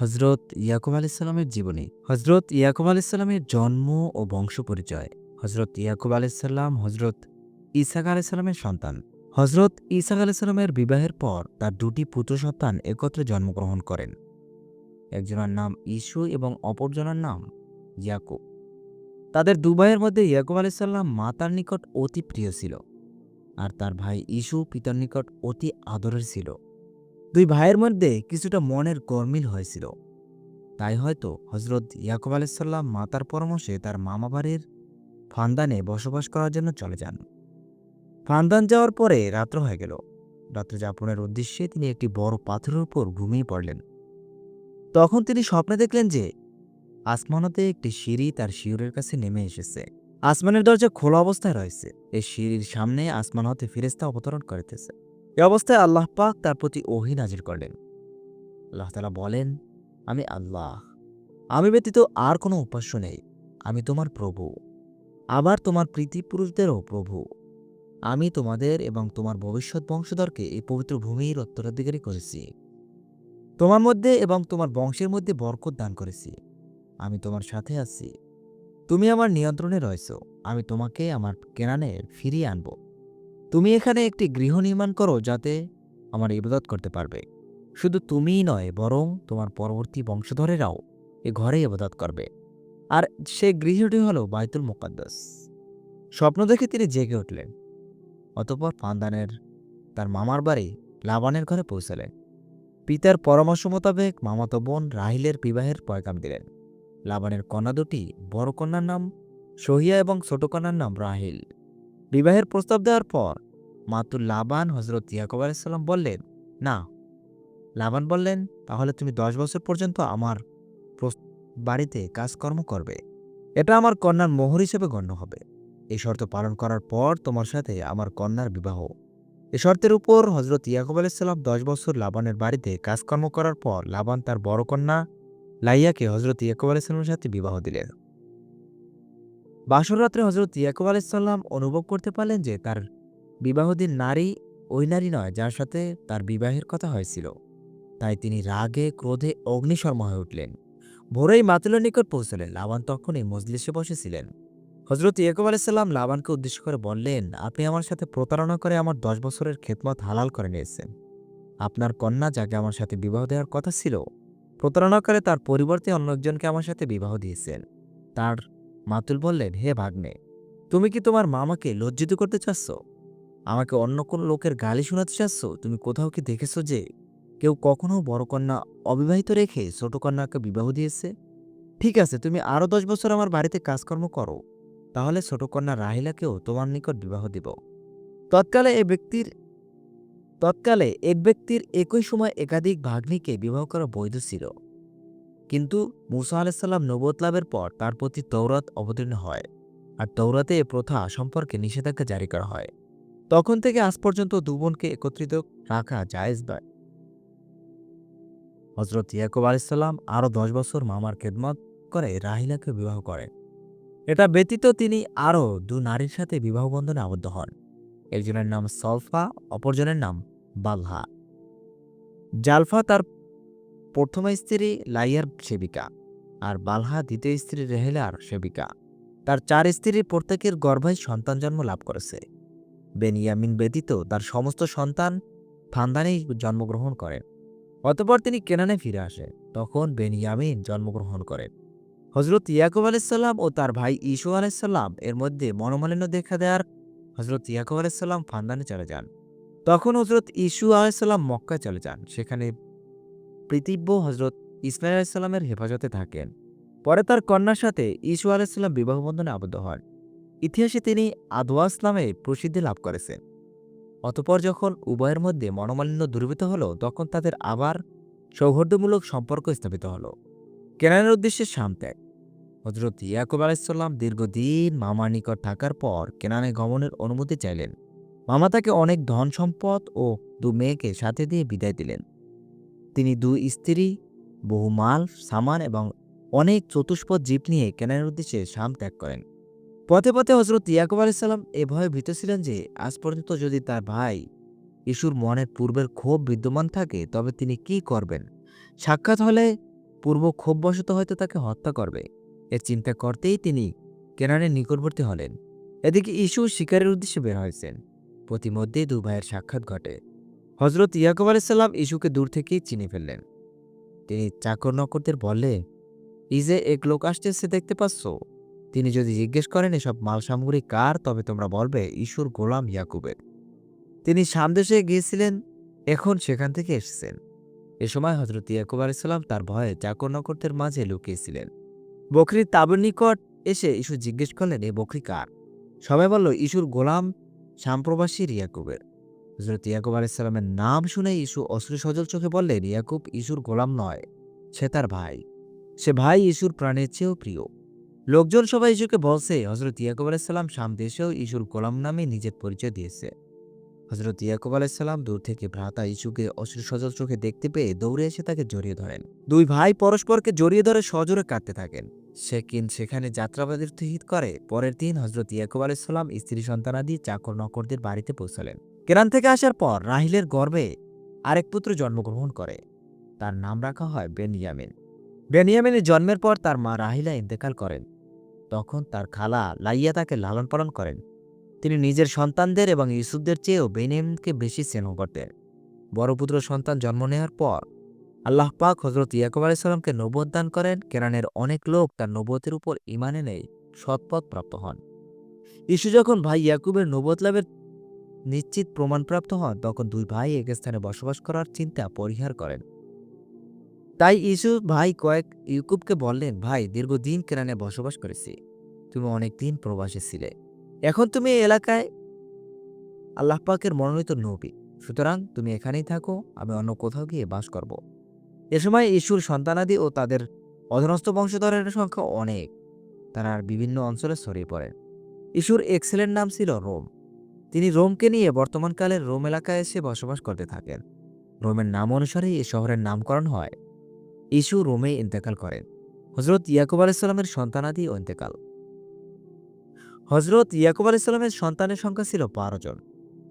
হজরত ইয়াকুব আলাইসাল্লামের জীবনী। হজরত ইয়াকুব আলাইসাল্লামের জন্ম ও বংশ পরিচয়। হজরত ইয়াকুব আলাইসাল্লাম হজরত ইসাক আলাইসাল্লামের সন্তান। হজরত ইসাক আলাইসাল্লামের বিবাহের পর তার দুটি পুত্র সন্তান একত্রে জন্মগ্রহণ করেন। একজনের নাম ইসু এবং অপরজনের নাম ইয়াকুব। তাদের দুবাইয়ের মধ্যে ইয়াকুব আলাইসাল্লাম মাতার নিকট অতি প্রিয় ছিল। আর তার ভাই ইসু পিতার নিকট অতি আদরের ছিল। দুই ভাইয়ের মধ্যে কিছুটা মনের গরমিল হয়েছিল। তাই হয়তো হজরত ইয়াকুব আলাইসাল্লাম মাতার পরামর্শে তার মামা বাড়ির ফান্দানে বসবাস করার জন্য চলে যান। ফান্দান যাওয়ার পরে রাত্র হয়ে গেল। রাত্রে যাপনের উদ্দেশ্যে তিনি একটি বড় পাথরের উপর ঘুমিয়ে পড়লেন। তখন তিনি স্বপ্নে দেখলেন যে আসমানতে একটি সিঁড়ি তার শিউরের কাছে নেমে এসেছে। আসমানের দরজা খোলা অবস্থায় রয়েছে। এই সিঁড়ির সামনে আসমান হতে ফিরেস্তা অবতরণ করিতেছে। এ অবস্থায় আল্লাহ পাক তার প্রতি ওহি নাজির করলেন। আল্লাহ তালা বলেন, আমি আল্লাহ। আমি ব্যতীত আর কোনো উপাস্য নেই। আমি তোমার প্রভু। আবার তোমার প্রীতি পুরুষদেরও প্রভু। আমি তোমাদের এবং তোমার ভবিষ্যৎ বংশধরকে এই পবিত্র ভূমির উত্তরাধিকারী করেছি। তোমার মধ্যে এবং তোমার বংশের মধ্যে বরকত দান করেছি। আমি তোমার সাথে আছি। তুমি আমার নিয়ন্ত্রণে রয়েছ। আমি তোমাকে আমার কেনানে ফিরিয়ে আনব। তুমি এখানে একটি গৃহ নির্মাণ করো যাতে আমার ইবাদত করতে পারবে। শুধু তুমিই নয়, বরং তোমার পরবর্তী বংশধরেরাও এ ঘরে ইবাদত করবে। আর সে গৃহটি হল বাইতুল মোকাদ্দাস। স্বপ্ন দেখে তিনি জেগে উঠলেন। অতপর ফান্দানের, তার মামার বাড়ি লাবানের ঘরে পৌঁছালেন পিতার পরামর্শ মোতাবেক মামাতো বোন রাহিলের বিবাহের পয়গাম দিলেন। লাবানের কন্যা দুটি বড় কন্যার নাম সহিয়া এবং ছোট কন্যার নাম রাহিল। বিবাহের প্রস্তাব দেওয়ার পর মাতুল লাবান হজরত ইয়াকব আলাইসাল্লাম বললেন, না। লাবান বললেন, তাহলে তুমি দশ বছর পর্যন্ত আমার বাড়িতে কাজকর্ম করবে। এটা আমার কন্যার মোহর হিসেবে গণ্য হবে। এই শর্ত পালন করার পর তোমার সাথে আমার কন্যার বিবাহ। এ শর্তের উপর হজরত ইয়াকুব আলাইসাল্লাম দশ বছর লাবানের বাড়িতে কাজকর্ম করার পর লাবান তার বড় কন্যা লাইয়াকে হজরত ইয়াকুব আলাইসাল্লামের সাথে বিবাহ দিলেন। বাসর রাত্রে হজরত ইয়াকুব আলাইসাল্লাম অনুভব করতে পারলেন যে তার বিবাহদিন নারী ওই নারী নয় যার সাথে তার বিবাহের কথা হয়েছিল। তাই তিনি রাগে, ক্রোধে, অগ্নিশর্মা হয়ে উঠলেন। ভোরেই মাতুলের নিকট পৌঁছলেন। লাবান তখনই মজলিসে বসেছিলেন হজরত ইয়াকুব আলাইসাল্লাম লাবানকে উদ্দেশ্য করে বললেন, আপনি আমার সাথে প্রতারণা করে আমার দশ বছরের খেদমত হালাল করে নিয়েছেন। আপনার কন্যা যাকে আমার সাথে বিবাহ দেওয়ার কথা ছিল, প্রতারণা করে তার পরিবর্তে অন্য একজনকে আমার সাথে বিবাহ দিয়েছেন। তার মাতুল বললেন, হে ভাগ্নে, তুমি কি তোমার মামাকে লজ্জিত করতে চাচ্ছ? আমাকে অন্য কোনো লোকের গালি শোনাতে চাচ্ছ? তুমি কোথাও কি দেখেছ যে কেউ কখনো বড় কন্যা অবিবাহিত রেখে ছোট কন্যাকে বিবাহ দিয়েছে? ঠিক আছে, তুমি আরও দশ বছর আমার বাড়িতে কাজকর্ম করো, তাহলে ছোট কন্যা রাহিলাকেও তোমার নিকট বিবাহ দিব। তৎকালে এ ব্যক্তির, তৎকালে এক ব্যক্তির একই সময় একাধিক ভাগ্নিকে বিবাহ করা বৈধ ছিল। কিন্তু মুসা আলাইসাল্লাম নবত লাভের পর তার প্রতি তৌরাত অবতীর্ণ হয় আর তৌরাতে এ প্রথা সম্পর্কে নিষেধাজ্ঞা জারি করা হয়। তখন থেকে আজ পর্যন্ত দু বোনকে একত্রিত রাখা জায়েজ নয়। হজরত ইয়াকুব আলাইসাল্লাম আরও দশ বছর মামার খেদমত করে রাহিলাকে বিবাহ করেন। এটা ব্যতীত তিনি আরও দু নারীর সাথে বিবাহ বন্ধনে আবদ্ধ হন। একজনের নাম সলফা অপরজনের নাম বালহা। জালফা তার প্রথম স্ত্রী লাইয়ার সেবিকা আর বালহা দ্বিতীয় স্ত্রী রেহেলার সেবিকা। তার চার স্ত্রীর প্রত্যেকের গর্ভায় সন্তান জন্ম লাভ করেছে। বেনিয়ামিন ব্যতীত তার সমস্ত সন্তান ফান্দানেই জন্মগ্রহণ করেন অতপর তিনি কেনানে ফিরে আসেন তখন বেনিয়ামিন জন্মগ্রহণ করেন হজরত ইয়াকুব আলাইসাল্লাম ও তার ভাই ইসু আলাইসাল্লাম এর মধ্যে মনোমালিন্য দেখা দেওয়ার হজরত ইয়াকুব আলাইসাল্লাম ফান্দানে চলে যান। তখন হজরত ইসু আলাইসাল্লাম মক্কায় চলে যান। সেখানে পৃথিব্য হজরত ইসমাইল আলাইসাল্লামের হেফাজতে থাকেন। পরে তার কন্যার সাথে ইসু আলাইসাল্লাম বিবাহ বন্ধনে আবদ্ধ হন। ইতিহাসে তিনি আদওয়াস নামে প্রসিদ্ধি লাভ করেছেন। অতপর যখন উভয়ের মধ্যে মনোমালিন্য দূরীভূত হলো, তখন তাদের আবার সৌহার্দ্যমূলক সম্পর্ক স্থাপিত হলো। কেনানের উদ্দেশ্যে শাম ত্যাগ। হজরত ইয়াকুব আলাইসাল্লাম দীর্ঘদিন মামার নিকট থাকার পর কেনানে গমনের অনুমতি চাইলেন। মামা তাকে অনেক ধন সম্পদ ও দু মেয়েকে সাথে দিয়ে বিদায় দিলেন। তিনি দু স্ত্রী, বহু মাল, সামান এবং অনেক চতুষ্পদ জীব নিয়ে কেনার উদ্দেশ্যে শাম ত্যাগ করেন। পথে পথে হজরত ইয়াকুব আলাইসাল্লাম এ ভয়ে ভীত ছিলেন যে, আজ পর্যন্ত যদি তার ভাই ইস্যুর মনের পূর্বের ক্ষোভ বিদ্যমান থাকে, তবে তিনি কি করবেন? সাক্ষাৎ হলে পূর্ব ক্ষোভবশত হয়তো তাকে হত্যা করবে। এর চিন্তা করতেই তিনি কেনানের নিকটবর্তী হলেন। এদিকে ইস্যু শিকারের উদ্দেশ্যে বের হয়েছেন। প্রতিমধ্যেই দু ভাইয়ের সাক্ষাৎ ঘটে। হজরত ইয়াকুব আলাইসাল্লাম ইস্যুকে দূর থেকেই চিনে ফেললেন। তিনি চাকর নকরদের বললে, এই যে এক লোক আসতেছে দেখতে পাচ্ছ? তিনি যদি জিজ্ঞেস করেন, এসব মাল সামগ্রী কার? তবে তোমরা বলবে ঈশ্বর গোলাম ইয়াকুবের। তিনি সামদেশে গিয়েছিলেন, এখন সেখান থেকে এসেছেন। এ সময় হজরত ইয়াকুব আলাইসাল্লাম তার ভয়ে চাকর নকরদের মাঝে লুকিয়েছিলেন। বকরির তাবুর নিকট এসে ইস্যু জিজ্ঞেস করলেন, এ বকরি কার? সবাই বলল ইস্যুর গোলাম সাম্প্রবাসী ইয়াকুবের। হজরত ইয়াকুব আলাইসাল্লামের নাম শুনে ইস্যু অশ্রু সজল চোখে বললেন ইয়াকুব ইসুর গোলাম নয়, সে তার ভাই। সে ভাই ইসুর প্রাণের চেয়েও প্রিয়। লোকজন সবাই ইস্যুকে বলছে হজরত ইয়াকুব আলাইসাল্লাম সাম দেশেও ইস্যুর গোলাম নামে নিজের পরিচয় দিয়েছে। হজরত ইয়াকুব আলাইসাল্লাম দূর থেকে ভ্রাতা ইস্যুকে অশ্রু সজল চোখে দেখতে পেয়ে দৌড়ে এসে তাকে জড়িয়ে ধরেন। দুই ভাই পরস্পরকে জড়িয়ে ধরে সজোরে কাঁদতে থাকেন। সেকিন সেখানে যাত্রাবাদীর হিত করে। পরের দিন হজরত ইয়াকুব আলাইসাল্লাম স্ত্রী সন্তানাদি চাকর নকরদের বাড়িতে পৌঁছালেন। কেরান থেকে আসার পর রাহিলের গর্ভে আরেক পুত্র জন্মগ্রহণ করে। তার নাম রাখা হয় বেনিয়ামিন। বেনিয়ামিনের জন্মের পর তার মা রাহিলা ইন্তেকাল করেন। তখন তার খালা লাইয়া তাকে লালন পালন করেন। তিনি নিজের সন্তানদের এবং ইউসুফদের চেয়েও বেনিয়ামিনকে বেশি স্নেহ করতেন। বড় পুত্র সন্তান জন্ম নেওয়ার পর আল্লাহ পাক হজরত ইয়াকুব আলাইসাল্লামকে নবদ দান করেন। কেরানের অনেক লোক তার নবতের উপর ইমানে নেই সৎপথ প্রাপ্ত হন। ইস্যু যখন ভাই ইয়াকুবের নবত লাভের নিশ্চিত প্রমাণপ্রাপ্ত হন তখন দুই ভাই এক স্থানে বসবাস করার চিন্তা পরিহার করেন। তাই ইসু ভাই কয়েক ইউকুবকে বললেন, ভাই, দীর্ঘদিন কেরানে বসবাস করেছি। তুমি অনেক দিন প্রবাসে ছিলে। এখন তুমি এলাকায় আল্লাহ পাকের মনোনীত নবী। সুতরাং তুমি এখানেই থাকো, আমি অন্য কোথাও গিয়ে বাস করব। এ সময় ইস্যুর সন্তানাদি ও তাদের অধনস্থ বংশধরের সংখ্যা অনেক। তারা বিভিন্ন অঞ্চলে ছড়িয়ে পড়েন ইস্যুর এক্সেলের নাম ছিল রোম। তিনি রোমকে নিয়ে বর্তমানকালের রোম এলাকায় এসে বসবাস করতে থাকেন। রোমের নাম অনুসারেই এ শহরের নামকরণ হয়। ইস্যু রোমে ইন্তেকাল করেন। হজরত ইয়াকুব আলাইসাল্লামের সন্তানাদি ও ইন্তেকাল। হজরত ইয়াকুব আলাইসাল্লামের সন্তানের সংখ্যা ছিল বারো জন।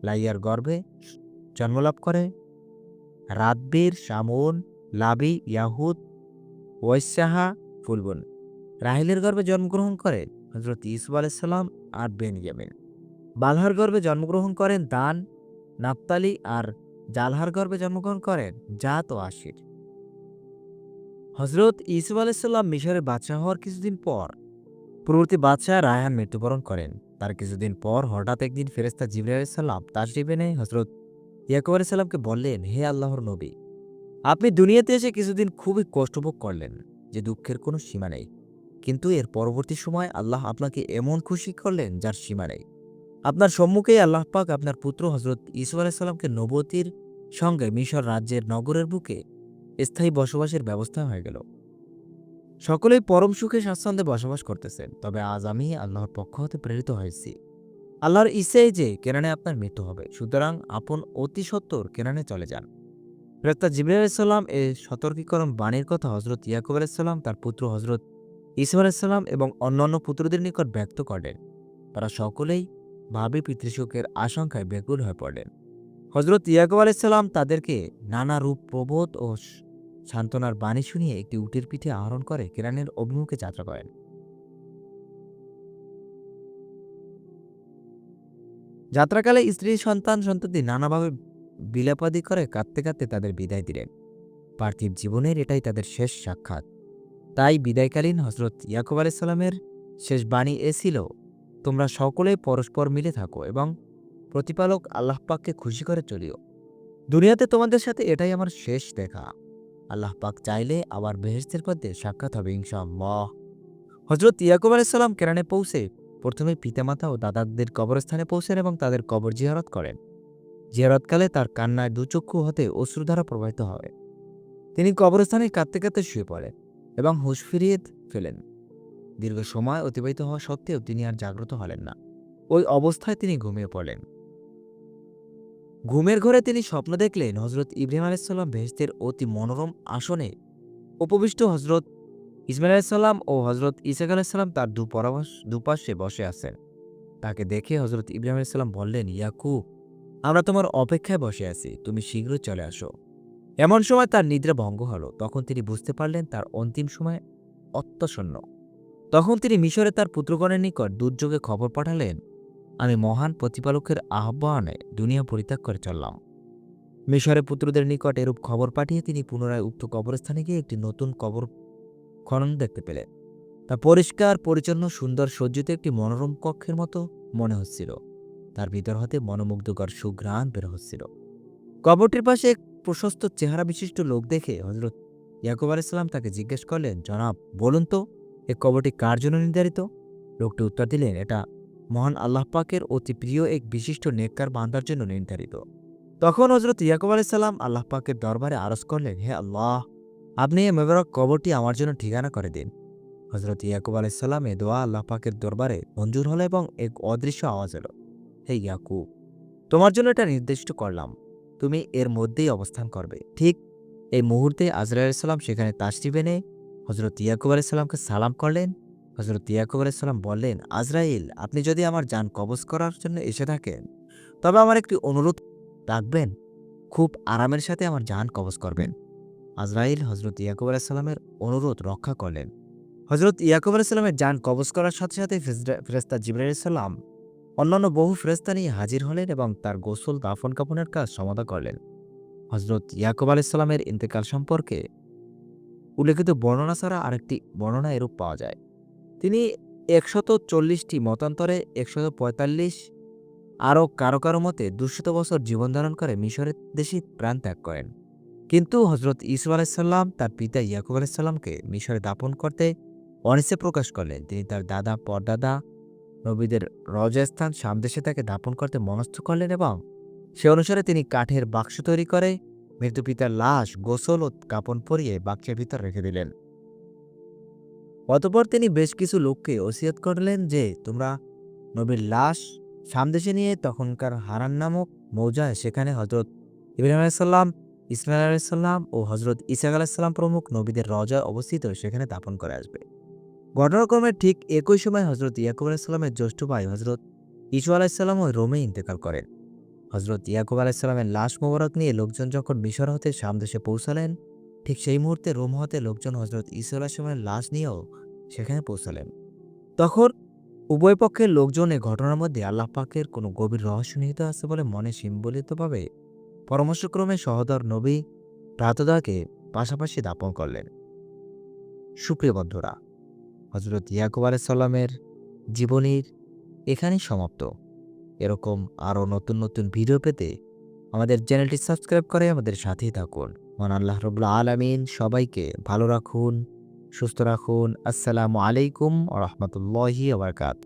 লাইয়ার গর্ভে জন্মলাভ করে। রাতবীর শামুন লাবি, ইয়াহুদ ওয়সাহা ফুলবন। রাহিলের গর্ভে জন্মগ্রহণ করেন হজরত ইসুফ আলাইসাল্লাম আর বেনিয়ামিন। বালহার গর্ভে জন্মগ্রহণ করেন দান নাপ্তালি আর জালহার গর্ভে জন্মগ্রহণ করেন জাত ও আশির। হজরত ইসুফ আলাইসাল্লাম মিশরে বাদশাহ হওয়ার কিছুদিন পর পূর্ববর্তী বাদশাহ রায়হান মৃত্যুবরণ করেন। তার কিছুদিন পর হঠাৎ একদিন ফেরেস্তা জিবরি আলাইসাল্লাম তার এনে হজরত ইয়াকুব আলাইসাল্লামকে বললেন, হে আল্লাহর নবী, আপনি দুনিয়াতে এসে কিছুদিন খুবই কষ্টভোগ করলেন, যে দুঃখের কোনো সীমা নেই। কিন্তু এর পরবর্তী সময় আল্লাহ আপনাকে এমন খুশি করলেন যার সীমা নেই। আপনার সম্মুখেই আল্লাহ পাক আপনার পুত্র হজরত ইসুফ আলাইসাল্লামকে নবতির সঙ্গে মিশর রাজ্যের নগরের বুকে স্থায়ী বসবাসের ব্যবস্থা হয়ে গেল। সকলেই পরম সুখে স্বাচ্ছন্দ্যে বসবাস করতেছেন, তবে আজ আমি আল্লাহর পক্ষ হতে প্রেরিত হয়েছি। আল্লাহর ইচ্ছাই যে, কেনানে আপনার মৃত্যু হবে, সুতরাং আপন অতি সত্বর কেনানে চলে যান। জিবরাইল আলাইসাল্লাম এ সতর্কীকরণ বাণীর কথা হজরত ইয়াকুব আলাইসাল্লাম তার পুত্র হজরত ইসুফ আলাইসাল্লাম এবং অন্যান্য পুত্রদের নিকট ব্যক্ত করেন। তারা সকলেই ভাবি পিতৃশোকের আশঙ্কায় ব্যাকুল হয়ে পড়লেন হজরত ইয়াকুব আলাইসাল্লাম তাদেরকে নানা রূপ, প্রবোধ ও সান্ত্বনার বাণী শুনিয়ে একটি উটের পিঠে আহরণ করে কেরানের অভিমুখে যাত্রা করেন। যাত্রাকালে স্ত্রী, সন্তান, সন্ততি নানাভাবে বিলাপাদি করে কাঁদতে কাঁদতে তাদের বিদায় দিলেন। পার্থিব জীবনের এটাই তাদের শেষ সাক্ষাৎ। তাই বিদায়কালীন হজরত ইয়াকুব আলাইসাল্লামের শেষ বাণী এ ছিল তোমরা সকলে পরস্পর মিলে থাকো এবং প্রতিপালক আল্লাহ পাককে খুশি করে চলিও। দুনিয়াতে তোমাদের সাথে এটাই আমার শেষ দেখা। আল্লাহ পাক চাইলে আবার বেহেস্তের পথে সাক্ষাৎ হবে ইনশাআল্লাহ। হজরত ইয়াকুব আলাইসাল্লাম কেরানে পৌঁছে প্রথমে পিতামাতা ও দাদাদের কবরস্থানে পৌঁছেন এবং তাদের কবর জিয়ারত করেন। জিয়ারতকালে তার কান্নায় দুচক্ষু হতে অশ্রুধারা প্রবাহিত হয়। তিনি কবরস্থানে কাঁদতে কাঁদতে শুয়ে পড়েন এবং হুঁশ ফিরিয়ে ফেলেন। দীর্ঘ সময় অতিবাহিত হওয়া সত্ত্বেও তিনি আর জাগ্রত হলেন না। ওই অবস্থায় তিনি ঘুমিয়ে পড়লেন। ঘুমের ঘরে তিনি স্বপ্ন দেখলেন হজরত ইব্রাহিম আলাইসাল্লাম বেহেস্তের অতি মনোরম আসনে উপবিষ্ট হজরত ইসমাইল আলাইসাল্লাম ও হজরত ইসাক আলাইসাল্লাম তার দুপরামর্শ দুপাশে বসে আছেন। তাকে দেখে হজরত ইব্রাহিম আলাইসাল্লাম বললেন ইয়াকু আমরা তোমার অপেক্ষায় বসে আছি, তুমি শীঘ্রই চলে আসো। এমন সময় তার নিদ্রা ভঙ্গ হলো। তখন তিনি বুঝতে পারলেন তার অন্তিম সময় অত্যসন্ন। তখন তিনি মিশরে তার পুত্রগণের নিকট দুর্যোগে খবর পাঠালেন। আমি মহান প্রতিপালকের আহ্বানে দুনিয়া পরিত্যাগ করে চললাম। মিশরের পুত্রদের নিকট এরূপ খবর পাঠিয়ে তিনি পুনরায় উক্ত কবরস্থানে গিয়ে একটি নতুন কবর খনন দেখতে পেলেন। তা পরিষ্কার, পরিচ্ছন্ন, সুন্দর, সজ্জিত একটি মনোরম কক্ষের মতো মনে হচ্ছিল। তার ভিতর হতে মনোমুগ্ধকর সুঘ্রাণ বের হচ্ছিল। কবরটির পাশে এক প্রশস্ত চেহারা বিশিষ্ট লোক দেখে হজরত ইয়াকুব আলাইসাল্লাম তাকে জিজ্ঞেস করলেন, জনাব, বলুন তো এ কবরটি কার জন্য নির্ধারিত? লোকটি উত্তর দিলেন, এটা মহান আল্লাহ পাকের অতি প্রিয় এক বিশিষ্ট নেককার বান্দার জন্য নির্ধারিত। তখন হজরত ইয়াকুব আলাইসাল্লাম আল্লাহ পাকের দরবারে আরজ করলেন, হে আল্লাহ, আপনি এ মেবরক কবরটি আমার জন্য ঠিকানা করে দিন। হজরত ইয়াকুব আলাইসাল্লাম এ দোয়া আল্লাহ পাকের দরবারে মঞ্জুর হলো এবং এক অদৃশ্য আওয়াজ এলো। হে ইয়াকুব, তোমার জন্য এটা নির্দিষ্ট করলাম। তুমি এর মধ্যেই অবস্থান করবে। ঠিক এই মুহূর্তে আজরা আলাইসাল্লাম সেখানে তাশরিফ এনে হজরত ইয়াকুব আলাইসাল্লামকে সালাম করলেন। হজরত ইয়াকুব আলাইসাল্লাম বললেন, আজরাইল, আপনি যদি আমার যান কবজ করার জন্য এসে থাকেন, তবে আমার একটি অনুরোধ রাখবেন। খুব আরামের সাথে আমার যান কবজ করবেন। আজরাইল হজরত ইয়াকুব আলাইসাল্লামের অনুরোধ রক্ষা করলেন। হজরত ইয়াকুব আলাইসাল্লামের যান কবজ করার সাথে সাথে ফেরেস্তা জিবরাইল সাল্লাম অন্যান্য বহু ফেরেস্তা নিয়ে হাজির হলেন এবং তার গোসল দাফন কাপনের কাজ সমাধা করলেন। হজরত ইয়াকুব আলাইসাল্লামের ইন্তেকাল সম্পর্কে উল্লেখিত বর্ণনা ছাড়া আরেকটি বর্ণনা এরূপ পাওয়া যায়। তিনি একশত চল্লিশটি মতান্তরে, একশত পঁয়তাল্লিশ আরও কারও কারও মতে দুশত বছর জীবনধারণ করে মিশরের দেশে প্রাণ ত্যাগ করেন। কিন্তু হজরত ইসু আলাইসাল্লাম তার পিতা ইয়াকুব আলাইসাল্লামকে মিশরে দাপন করতে অনিচ্ছা প্রকাশ করলেন। তিনি তার দাদা, পরদাদা, নবীদের রজস্থান সামদেশে তাকে দাপন করতে মনস্থ করলেন এবং সে অনুসারে তিনি কাঠের বাক্স তৈরি করে মৃত্যু পিতার লাশ গোসল ও কাপন পরিয়ে বাক্সের ভিতর রেখে দিলেন। অতপর তিনি বেশ কিছু লোককে ওসিয়ত করলেন যে, তোমরা নবীর লাশ সামদেশে নিয়ে তখনকার হারান নামক মৌজায় সেখানে হজরত ইব্রাহিম আলাইসাল্লাম ইসমাইল আলাইসাল্লাম ও হজরত ইসাক আলাইসাল্লাম প্রমুখ নবীদের রজা অবস্থিত সেখানে দাপন করে আসবে। ঘটনাক্রমে ঠিক একই সময় হজরত ইয়াকুব আলাইসাল্লামের জ্যৈষ্ঠ ভাই হজরত ইসু আলাইসাল্লাম ওই রোমে ইন্তেকাল করেন। হজরত ইয়াকুব আলাইসাল্লামের লাশ মোবারক নিয়ে লোকজন যখন মিশর হতে সামদেশে পৌঁছালেন, ঠিক সেই মুহূর্তে রোম হতে লোকজন হজরত ইসু আলাইসাল্লামের লাশ নিয়েও সেখানে পৌঁছালেন। তখন উভয় পক্ষের লোকজন এ ঘটনার মধ্যে আল্লাহ পাকের কোনো গভীর রহস্য নিহিত আছে বলে মনে সিম্বলিতভাবে পরামর্শক্রমে সহদর নবী প্রাতদাকে পাশাপাশি দাপন করলেন। সুপ্রিয় বন্ধুরা হজরত ইয়াকুব আলাইসাল্লামের জীবনীর এখানেই সমাপ্ত। এরকম আরও নতুন নতুন ভিডিও পেতে আমাদের চ্যানেলটি সাবস্ক্রাইব করে আমাদের সাথেই থাকুন। মন আল্লাহ রবুল্লা আলমিন সবাইকে ভালো রাখুন, সুস্থ রাখুন। আসসালামু আলাইকুম রহমতুল্লাহি আবরকাত